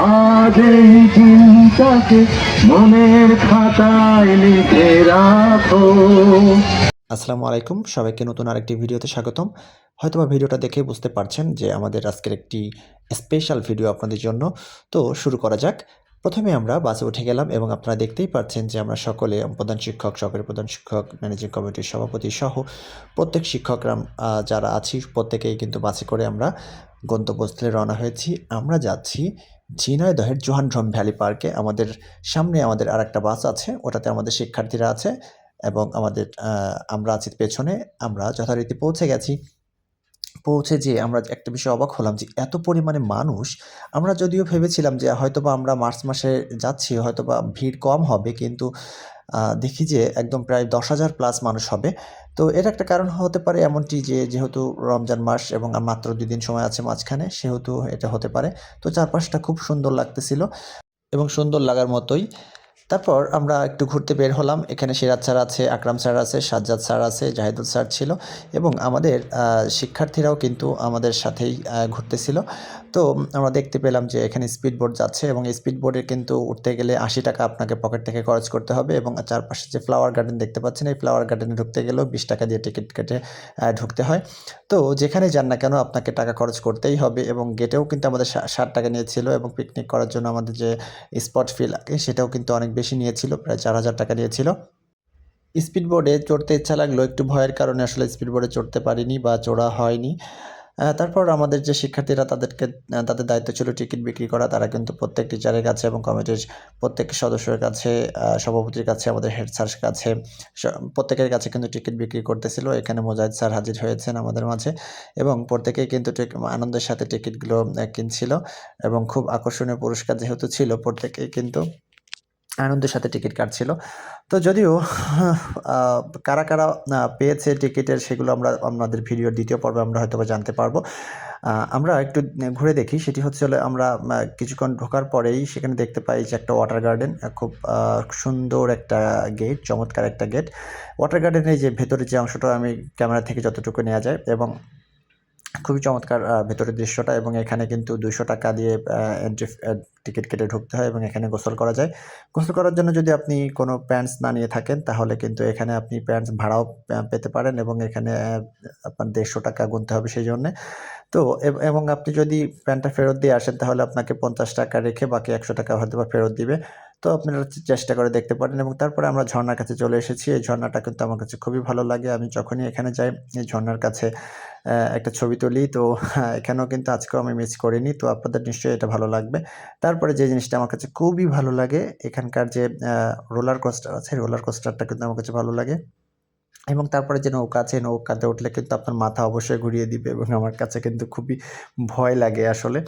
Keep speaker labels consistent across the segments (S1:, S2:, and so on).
S1: আজ চিন্তাকে মনের খাতায় লিখে রাখো।
S2: আসসালামু আলাইকুম, সবাইকে নতুন আরেকটি ভিডিওতে স্বাগতম। হয়তোবা ভিডিওটা দেখে বুঝতে পারছেন যে আমাদের আজকের একটি স্পেশাল ভিডিও আপনাদের জন্য। তো শুরু করা যাক। প্রথমে আমরা বাসে উঠে গেলাম এবং আপনারা দেখতেই পাচ্ছেন যে আমরা সকলে প্রধান শিক্ষক, সহকারী প্রধান শিক্ষক ম্যানেজিং কমিটির সভাপতি সহ প্রত্যেক শিক্ষকরা যারা আছি, প্রত্যেকেই কিন্তু বাসে করে আমরা গন্তব্যস্থলে রওনা হয়েছি। আমরা যাচ্ছি ঝিনাইদহের জোহানড্রম ভ্যালি পার্কে আমাদের সামনে আমাদের আর একটা বাস আছে, ওটাতে আমাদের শিক্ষার্থীরা আছে এবং আমাদের আমরা আছি পেছনে, আমরা যথারীতি পৌঁছে গেছি। পৌঁছে যেয়ে আমরা একটা বিষয় অবাক হলাম যে এত পরিমাণে মানুষ, আমরা যদিও ভেবেছিলাম যে হয়তোবা আমরা মার্চ মাসে যাচ্ছি, হয়তোবা ভিড় কম হবে, কিন্তু দেখি যে একদম প্রায় দশ হাজার প্লাস মানুষ হবে। তো এর একটা কারণ হতে পারে এমনটি যে, যেহেতু রমজান মাস এবং মাত্র দুই দিন সময় আছে মাঝখানে, সেহেতু এটা হতে পারে। তো চারপাশটা খুব সুন্দর লাগতেছিল এবং সুন্দর লাগার মতোই। তারপর আমরা একটু ঘুরতে বের হলাম। এখানে সিরাজ স্যার আছে, আকরাম স্যার আছে, সাজ্জাদ স্যার আছে, জাহিদুল স্যার ছিল এবং আমাদের শিক্ষার্থীরাও কিন্তু আমাদের সাথেই ঘুরতেছিল। তো আমরা দেখতে পেলাম যে এখানে স্পিড বোর্ড যাচ্ছে এবং এই স্পিড বোর্ডে কিন্তু উঠতে গেলে আশি টাকা আপনাকে পকেট থেকে খরচ করতে হবে এবং চারপাশে যে ফ্লাওয়ার গার্ডেন দেখতে পাচ্ছেন, এই ফ্লাওয়ার গার্ডেনে ঢুকতে গেলেও বিশ টাকা দিয়ে টিকিট কেটে ঢুকতে হয়। তো যেখানে যান না কেন আপনাকে টাকা খরচ করতেই হবে এবং গেটেও কিন্তু আমাদের ষাট টাকা নিয়েছিল এবং পিকনিক করার জন্য আমাদের যে স্পট ফি লাগে সেটাও কিন্তু অনেক বেশি নিয়েছিল, প্রায় চার হাজার টাকা নিয়েছিল। স্পিড বোর্ডে চড়তে ইচ্ছা লাগল, একটু ভয়ের কারণে আসলে স্পিড বোর্ডে চড়তে পারিনি বা চড়া হয়নি। তারপর আমাদের যে শিক্ষার্থীরা তাদেরকে তাদের দায়িত্ব ছিল টিকিট বিক্রি করা, তারা কিন্তু প্রত্যেক টিচারের কাছে এবং কমিটির প্রত্যেক সদস্যের কাছে সভাপতির কাছে, আমাদের হেড স্যারের কাছে প্রত্যেকের কাছে কিন্তু টিকিট বিক্রি করতেছিল। এখানে মোজাহিদ স্যার হাজির হয়েছেন আমাদের মাঝে এবং প্রত্যেকেই কিন্তু আনন্দের সাথে টিকিটগুলো কিনছিল এবং খুব আকর্ষণীয় পুরস্কার যেহেতু ছিল, প্রত্যেকেই কিন্তু আনন্দের সাথে টিকিট কাটছিল। তো যদিও কারা কারা পেয়েছে টিকিটের সেগুলো আমরা, আমাদের ভিডিওর দ্বিতীয় পর্বে আমরা হয়তো জানতে পারব। আমরা একটু ঘুরে দেখি। সেটি হচ্ছে আমরা কিছুক্ষণ ঢোকার পরেই সেখানে দেখতে পাই যে একটা ওয়াটার গার্ডেন খুব সুন্দর একটা গেট চমৎকার একটা গেট ওয়াটার গার্ডেনের যে ভেতরে যে অংশটা আমি ক্যামেরা থেকে যতটুকু নেওয়া যায় এবং খুবই চমৎকার ভেতরের দৃশ্যটা এবং এখানে কিন্তু দুশো টাকা দিয়ে এন্ট্রি টিকিট কেটে ঢুকতে হয় এবং এখানে গোসল করা যায়। গোসল করার জন্য যদি আপনি কোনো প্যান্টস না নিয়ে থাকেন, তাহলে কিন্তু এখানে আপনি প্যান্টস ভাড়াও পেতে পারেন এবং এখানে আপনার দেড়শো টাকা গুনতে হবে সেই জন্যে। তো এবং আপনি যদি প্যান্টটা ফেরত দিয়ে আসেন, তাহলে আপনাকে পঞ্চাশ টাকা রেখে বাকি একশো টাকা হয়তো বা ফেরত দিবে। তো আপনারা চেষ্টা করে দেখতে পারেন এবং তারপরে আমরা ঝর্ণার কাছে চলে এসেছি। এই ঝর্ণাটা কিন্তু আমার কাছে খুবই ভালো লাগে। আমি যখনই এখানে যাই, এই ঝর্ণার কাছে একটা ছবি তুলি। তো এখানেও কিন্তু আজকেও আমি মিস করিনি। তো আপনাদের নিশ্চয়ই এটা ভালো লাগবে। তারপরে যে জিনিসটা আমার কাছে খুবই ভালো লাগে, এখানকার যে রোলার কোস্টার আছে রোলার কোস্টারটা কিন্তু আমার কাছে ভালো লাগে। এবং তারপরে যে নৌকা আছে, নৌকাতে উঠলে কিন্তু আপনার মাথা অবশ্যই ঘুরিয়ে দিবে এবং আমার কাছে কিন্তু খুবই ভয় লাগে আসলে।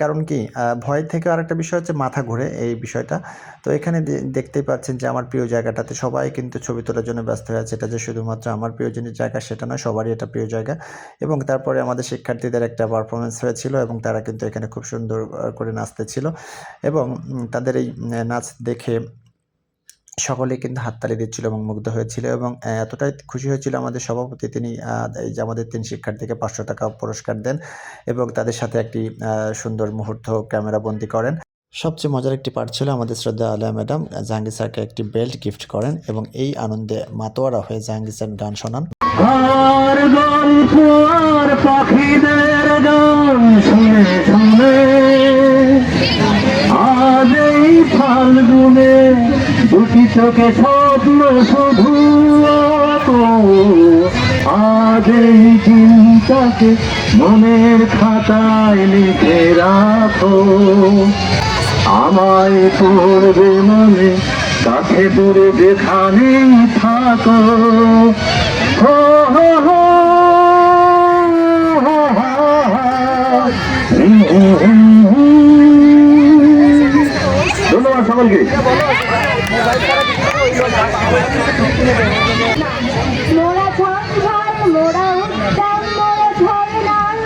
S2: কারণ কি? ভয় থেকে আরেকটা বিষয় হচ্ছে মাথা ঘুরে এই বিষয়টা। তো এখানে দেখতেই পাচ্ছেন যে আমার প্রিয় জায়গাটাতে সবাই কিন্তু ছবি তোলার জন্য ব্যস্ত হয়ে আছে। এটা যে শুধুমাত্র আমার প্রিয়জনের জায়গা সেটা নয়, সবারই এটা প্রিয় জায়গা। এবং তারপরে আমাদের শিক্ষার্থীদের একটা পারফরমেন্স হয়েছিল এবং তারা কিন্তু এখানে খুব সুন্দর করে নাচতেছিল। এবং তাদের এই নাচ দেখে সকলেই কিন্তু হাততালি দিচ্ছিল এবং মুগ্ধ হয়েছিল এবং এতটাই খুশি হয়েছিল আমাদের সভাপতি তিনি এই যে আমাদের তিন শিক্ষার্থীকে পাঁচশো টাকা পুরস্কার দেন এবং তাদের সাথে একটি সুন্দর মুহূর্ত ক্যামেরা বন্দি করেন। সবচেয়ে মজার একটি পার্ট ছিল আমাদের শ্রদ্ধা আলিয়া ম্যাডাম জাহাঙ্গীর স্যারকে একটি বেল্ট গিফট করেন এবং এই আনন্দে মাতোয়ারা হয়ে জাহাঙ্গীর স্যার গান শোনান।
S1: চোখে স্বপ্ন শুধু এই চিন্তাকে মনের খাতায় লিখে রাখো। আমায় পড়বে মনে কাছে দূরে যেখানেই থাকো। ধন্যবাদ সকলকে।
S3: মোরা ঝঞ্ঝার মোরা উদ্যান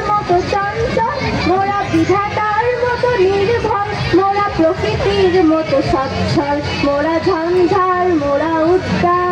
S3: মতো চঞ্চল, মোরা বিধাতার মতো নির্ভর প্রকৃতির মতো সচ্ছল, মোরা ঝঞ্ঝাল, মোরা উদ্যান